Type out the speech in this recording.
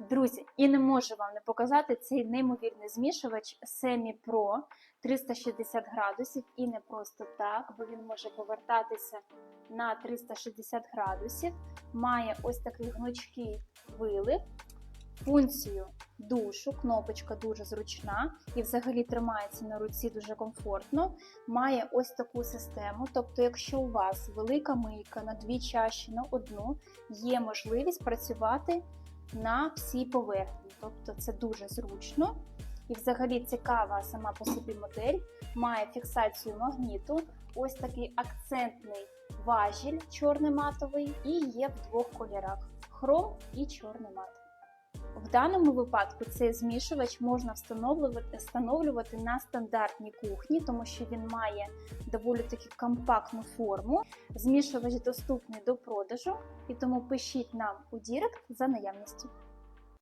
Друзі, і не можу вам не показати цей неймовірний змішувач Semi Pro 360 градусів і не просто так, бо він може повертатися на 360 градусів, має ось такий гнучкий вилив, функцію душу, кнопочка дуже зручна і взагалі тримається на руці дуже комфортно. Має ось таку систему. Тобто, якщо у вас велика мийка на дві чаші на одну, є можливість працювати на всій поверхні. Тобто це дуже зручно. І взагалі цікава сама по собі модель, має фіксацію магніту, ось такий акцентний важіль чорний матовий, і є в двох кольорах хром і чорний мат. В даному випадку цей змішувач можна встановлювати, встановлювати на стандартній кухні, тому що він має доволі таки компактну форму. Змішувач доступний до продажу, і тому пишіть нам у Дірект за наявністю.